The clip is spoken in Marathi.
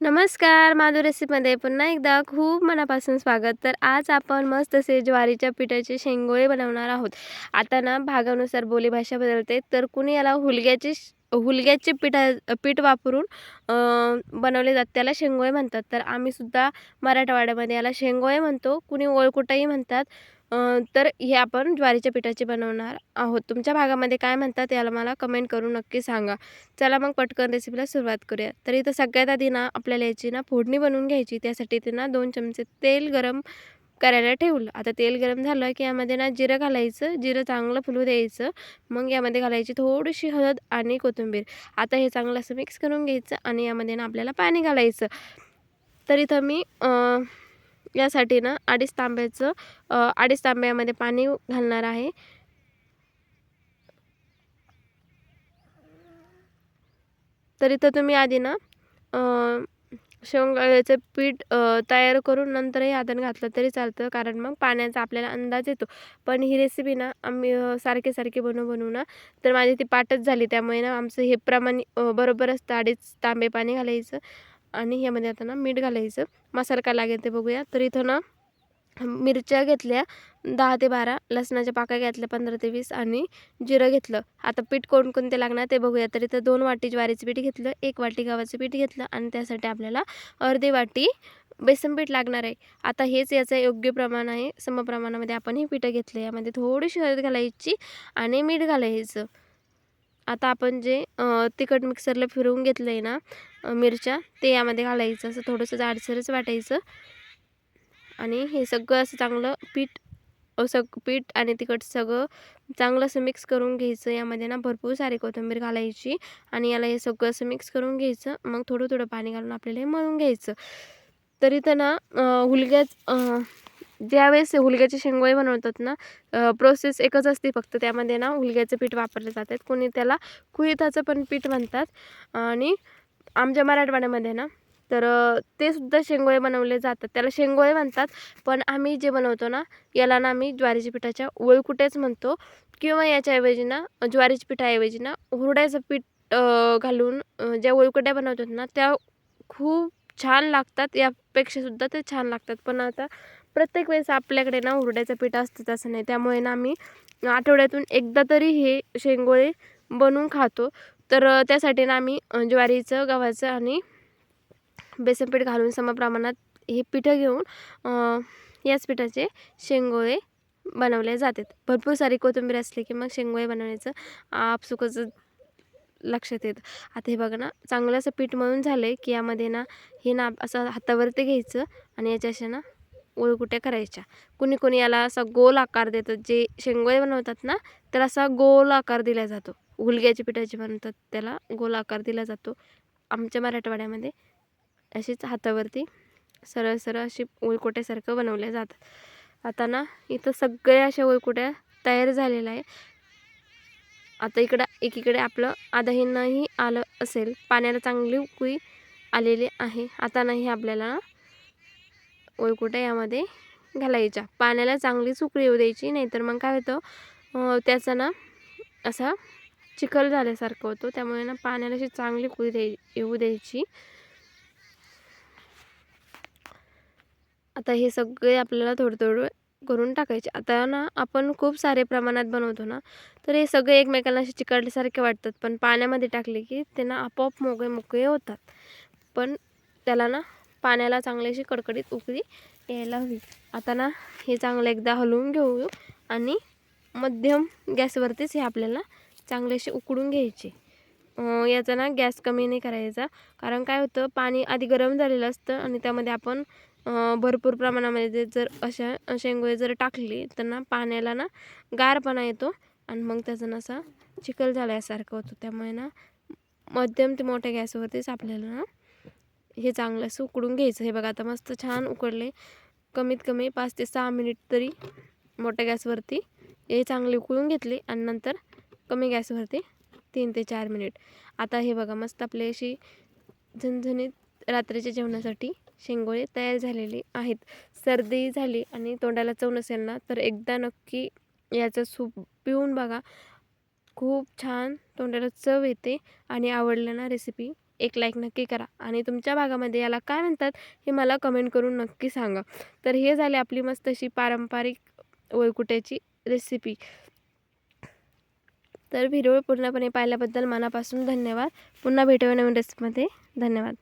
नमस्कार माधुर रेसिपीमध्ये पुन्हा एकदा खूप मनापासून स्वागत. तर आज आपण मस्त असे ज्वारीच्या पिठाचे शेंगोळे बनवणार आहोत. आता ना भागानुसार बोलीभाषा बदलते तर कुणी याला हुलग्याचे हुलग्याचे पिठा पीठ वापरून बनवले जातात. त्याला शेंगोळे म्हणतात. तर आम्ही सुद्धा मराठवाड्यामध्ये याला शेंगोळे म्हणतो. कुणी ओळकुटाही म्हणतात. तर हे आपण ज्वारीच्या पिठाचे बनवणार आहोत. तुमच्या भागामध्ये काय म्हणतात याला मला कमेंट करून नक्की सांगा. चला मग पटकन रेसिपीला सुरुवात करूया. तर इथं सगळ्यात आधी ना आपल्याला याची ना फोडणी बनवून घ्यायची. त्यासाठी ते ना दोन चमचे तेल गरम करायला ठेवलं. आता तेल गरम झालं की यामध्ये ना जिरं घालायचं जिरं चांगलं फुलू द्यायचं. मग यामध्ये घालायची थोडीशी हळद आणि कोथिंबीर. आता हे चांगलं असं मिक्स करून घ्यायचं आणि यामध्ये ना आपल्याला पाणी घालायचं. तर इथं मी यासाठी ना अडीच तांब्याचं अडीच तांब्यामध्ये पाणी घालणार आहे. तर इथं तुम्ही आधी ना शेवगाळ्याचं पीठ तयार करून नंतरही हाताने घातलं तरी चालतं कारण मग पाण्याचा आपल्याला अंदाज येतो. पण ही रेसिपी ना आम्ही सारखे सारखे बनवू बनवू ना तर माझी ती पाटच झाली. त्यामुळे ना आमचं हे प्रमाण बरोबर असतं अडीच तांबे पाणी घालायचं आणि ह्यामध्ये आता ना मीठ घालायचं. मसाला काय लागेल ते बघूया. तर इथं ना मिरच्या घेतल्या दहा ते बारा लसणाच्या पाकळ्या घेतल्या पंधरा ते वीस आणि जिरं घेतलं. आता पीठ कोणकोणते लागणार ते बघूया. तर इथं दोन वाटी ज्वारीचं पीठ घेतलं एक वाटी गव्हाचं पीठ घेतलं आणि त्यासाठी आपल्याला अर्धी वाटी बेसन पीठ लागणार आहे. आता हेच याचं योग्य प्रमाण आहे. समप्रमाणामध्ये आपण हे पिठं घेतलं. यामध्ये थोडीशी हळद घालायची आणि मीठ घालायचं. आता आपण जे तिखट मिक्सरला फिरवून घेतलं आहे ना मिरच्या ते यामध्ये घालायचं. असं थोडंसं जाडसरच वाटायचं. आणि हे सगळं असं चांगलं पीठ सग पीठ आणि तिखट सगळं चांगलं असं मिक्स करून घ्यायचं. यामध्ये ना भरपूर सारी कोथिंबीर घालायची आणि याला हे सगळं असं मिक्स करून घ्यायचं. मग थोडं थोडं पाणी घालून आपल्याला हे मळून घ्यायचं. तर ना हुलग्याच ज्यावेळेस हुलग्याचे शेंगोळे बनवतात ना प्रोसेस एकच असते फक्त. त्यामध्ये ना हुलग्याचं पीठ वापरले जातात कोणी त्याला कुळिथाचं पण पीठ म्हणतात. आणि आमच्या मराठवाड्यामध्ये ना तर ते सुद्धा शेंगोळे बनवले जातात. त्याला शेंगोळे म्हणतात. पण आम्ही जे बनवतो ना याला ना आम्ही ज्वारीच्या पिठाच्या वळकुटेच म्हणतो. किंवा याच्याऐवजी ना ज्वारीच्या पिठाऐवजी ना हुरड्याचं पीठ घालून ज्या वळकुट्या बनवतात ना त्या खूप छान लागतात. यापेक्षासुद्धा ते छान लागतात. पण आता प्रत्येक वेळेस आपल्याकडे ना हुरड्याचं पीठ असतं असं नाही. त्यामुळे ना आम्ही आठवड्यातून एकदा तरी हे शेंगोळे बनवून खातो. तर त्यासाठी ना आम्ही ज्वारीचं गव्हाचं आणि बेसन पीठ घालून समप्रमाणात हे पिठं घेऊन याच पिठाचे शेंगोळे बनवले जातात. भरपूर सारी कोथिंबीर असली की मग शेंगोळे बनवण्याचं आपसुकच लक्षात येतं. आता हे बघा ना चांगलं असं पीठ मळून झालं आहे की यामध्ये ना हे ना असं हातावरती घ्यायचं आणि याच्या अशा ना ओळकुट्या करायच्या. कुणी कुणी याला असा गोल आकार देतात जे शेंगोळे बनवतात ना तर असा गोल आकार दिला जातो. हुलग्याच्या पिठाचे बनवतात त्याला गोल आकार दिला जातो. आमच्या मराठवाड्यामध्ये अशीच हातावरती सरळ सरळ अशी ओळकोट्यासारखं बनवल्या जातात. आता ना इथं सगळ्या अशा ओळकोट्या तयार झालेल्या आहे आता इकडं एकीकडे आपलं आदहींनाही आलं असेल पाण्याला चांगली उकळी आलेली आहे. आता नाही आपल्याला ओळकोट्या यामध्ये घालायच्या. पाण्याला चांगलीच उकळी येऊ द्यायची नाहीतर मग काय होतं त्याचा ना असा चिखल झाल्यासारखं होतो. त्यामुळे ना पाण्याला अशी चांगली उकळी द्याय येऊ द्यायची. आता हे सगळे आपल्याला थोडं थोडं करून टाकायचे. आता ना आपण खूप सारे प्रमाणात बनवतो ना तर हे सगळे एकमेकांना असे चिकटल्यासारखे वाटतात. पण पाण्यामध्ये टाकले की ते ना आपोआप मोकळे मोकळे होतात. पण त्याला ना पाण्याला चांगली अशी कडकडीत उकळी यायला हवी. आता ना हे चांगलं एकदा हलवून घेऊ आणि मध्यम गॅसवरतीच हे आपल्याला चांगलेसे उकडून घ्यायचे. याचा ना गॅस कमी नाही करायचा. कारण काय होतं पाणी आधी गरम झालेलं असतं आणि त्यामध्ये आपण भरपूर प्रमाणामध्ये ते जर अशा शेंगोळे जर टाकली तर ना पाण्याला ना गारपणा येतो आणि मग त्याचा ना असा चिखल झाल्यासारखं होतं. त्यामुळे ना मध्यम ते मोठ्या गॅसवरतीच आपल्याला ना हे चांगलं असं उकडून घ्यायचं. हे बघा आता मस्त छान उकडले. कमीत कमी पाच ते सहा मिनिट तरी मोठ्या गॅसवरती हे चांगले उकळून घेतले आणि नंतर कमी गॅसवरती तीन ते चार मिनिट. आता हे बघा मस्त आपली अशी झणझणीत रात्रीच्या जेवणासाठी शेंगोळे तयार झालेले आहेत. सर्दी झाली आणि तोंडाला चव नसेल ना तर एकदा नक्की याचं सूप पिऊन बघा. खूप छान तोंडाला चव येते आणि आवडलं ना रेसिपी एक लाईक नक्की करा. आणि तुमच्या भागामध्ये याला काय म्हणतात हे मला कमेंट करून नक्की सांगा. तर हे झाले आपली मस्त अशी पारंपरिक वळकुट्याची रेसिपी तर व्हिडिओ पूर्णपणे पाहिल्याबद्दल मनापासून धन्यवाद. पुन्हा भेटूया नवीन रेसिपीमध्ये धन्यवाद.